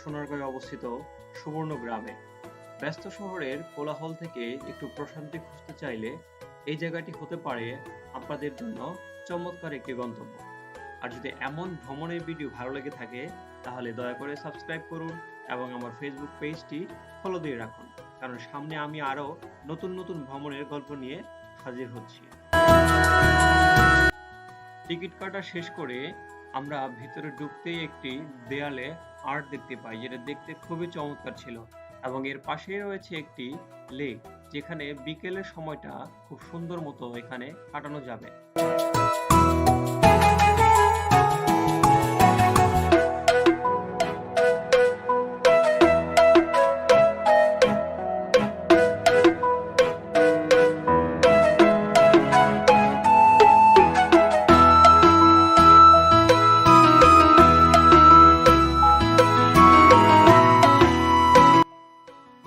সোনারগাঁয় অবস্থিত সুবর্ণ গ্রামে। ব্যস্ত শহরের কোলাহল থেকে একটু প্রশান্তি খুঁজতে চাইলে এই জায়গাটি হতে পারে আপনাদের জন্য চমৎকার একটি গন্তব্য। আর যদি এমন ভ্রমণের ভিডিও ভালো লেগে থাকে, তাহলে দয়া করে সাবস্ক্রাইব করুন এবং আমার ফেসবুক পেজটি ফলো দিয়ে রাখুন। কারণ সামনে আমি আরও নতুন নতুন ভ্রমণের গল্প নিয়ে হাজির হচ্ছি। টিকিট কাটা শেষ করে আমরা ভিতরে ঢুকতেই একটি দেয়ালে আর্ট দেখতে পাই, যেটা দেখতে খুবই চমৎকার ছিল। এবং এর পাশেই রয়েছে একটি লেক যেখানে বিকেলের সময়টা খুব সুন্দর মতো এখানে কাটানো যাবে।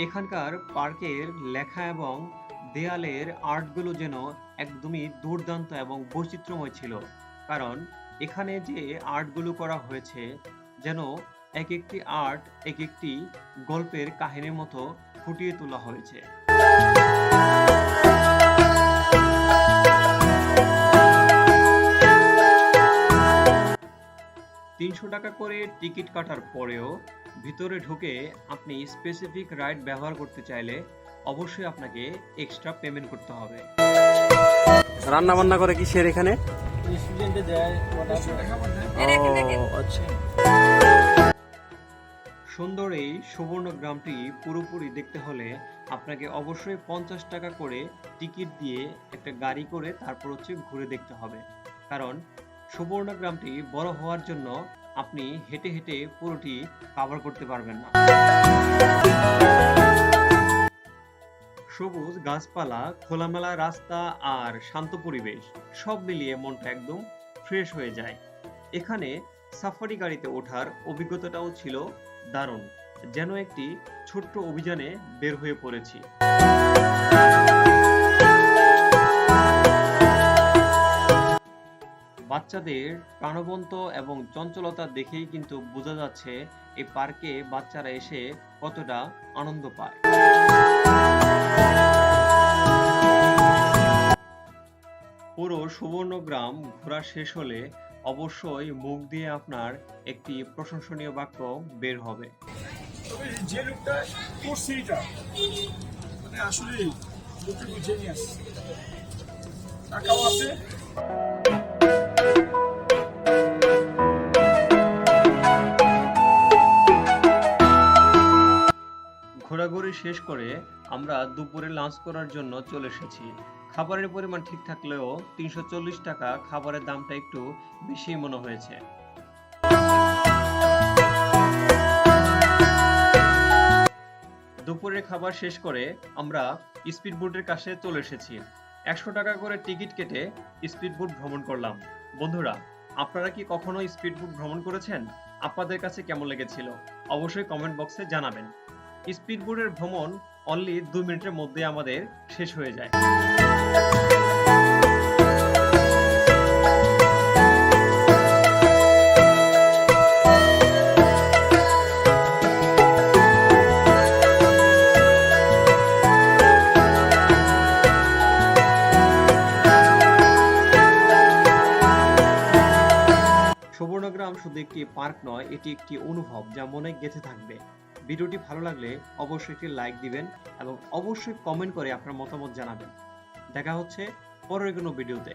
এখানকার পার্কের লেখা এবং দেয়ালের আর্টগুলো যেন একদমই দুর্দান্ত এবং বৈচিত্র্যময় ছিল। কারণ এখানে যে আর্টগুলো করা হয়েছে, যেন এক একটি আর্ট এক একটি গল্পের কাহিনীর মতো ফুটিয়ে তোলা হয়েছে। তিনশো টাকা করে টিকিট কাটার পরেও ভিতরে ঢুকে আপনি স্পেসিফিক রাইড ব্যবহার করতে চাইলে অবশ্যই আপনাকে এক্সট্রা পেমেন্ট করতে হবে। রান্না বান্না করে কিসের এখানে? স্টুডেন্টে দেয় ও আচ্ছা। সুন্দর এই সুবর্ণ গ্রামটি পুরোপুরি দেখতে হলে আপনাকে অবশ্যই পঞ্চাশ টাকা করে টিকিট দিয়ে একটা গাড়ি করে তারপর হচ্ছে ঘুরে দেখতে হবে। কারণ সুবর্ণ গ্রামটি বড় হওয়ার জন্য আপনি হেঁটে হেঁটে পুরোটি কভার করতে পারবেন না। সবুজ গাছপালা, খোলামেলা রাস্তা আর শান্ত পরিবেশ, সব মিলিয়ে মনটা একদম ফ্রেশ হয়ে যায়। এখানে সাফারি গাড়িতে ওঠার অভিজ্ঞতাটাও ছিল দারুণ, যেন একটি ছোট্ট অভিযানে বের হয়ে পড়েছি। বাচ্চাদের প্রাণবন্ত এবং চঞ্চলতা দেখেই কিন্তু বোঝা যাচ্ছে এই পার্কে বাচ্চারা এসে কতটা আনন্দ পায়। পুরো সুবর্ণগ্রাম ঘোরা শেষ হলে অবশ্যই মুখ দিয়ে আপনার একটি প্রশংসনীয় বাক্য বের হবে। যে লোকটা করছে এটা মানে আসলে টাকাও আছে। ঘোরাঘুরি শেষ করে আমরা দুপুরে লাঞ্চ করার জন্য চলে এসেছি। খাবারের পরিমাণ ঠিক থাকলেও তিনশো চল্লিশ টাকা খাবারের দামটা একটু বেশি মনে হয়েছে। দুপুরের খাবার শেষ করে আমরা স্পিড বোটের কাছে চলে এসেছি। একশো টাকা করে টিকিট কেটে স্পিড বোট ভ্রমণ করলাম। বন্ধুরা, আপনারা কি কখনো স্পিড বোট ভ্রমণ করেছেন? আপনাদের কাছে কেমন লেগেছিল? অবশ্যই কমেন্ট বক্সে জানাবেন। স্পিড বোটের ভ্রমণ অনলি দু মিনিটের মধ্যে আমাদের শেষ হয়ে যায়। শুধু একটি পার্ক নয়, এটি একটি অনুভব যা মনে গেঁথে থাকবে। ভিডিওটি ভালো লাগলে অবশ্যই একটি লাইক দিবেন এবং অবশ্যই কমেন্ট করে আপনার মতামত জানাবেন। দেখা হচ্ছে পরের কোনো ভিডিওতে।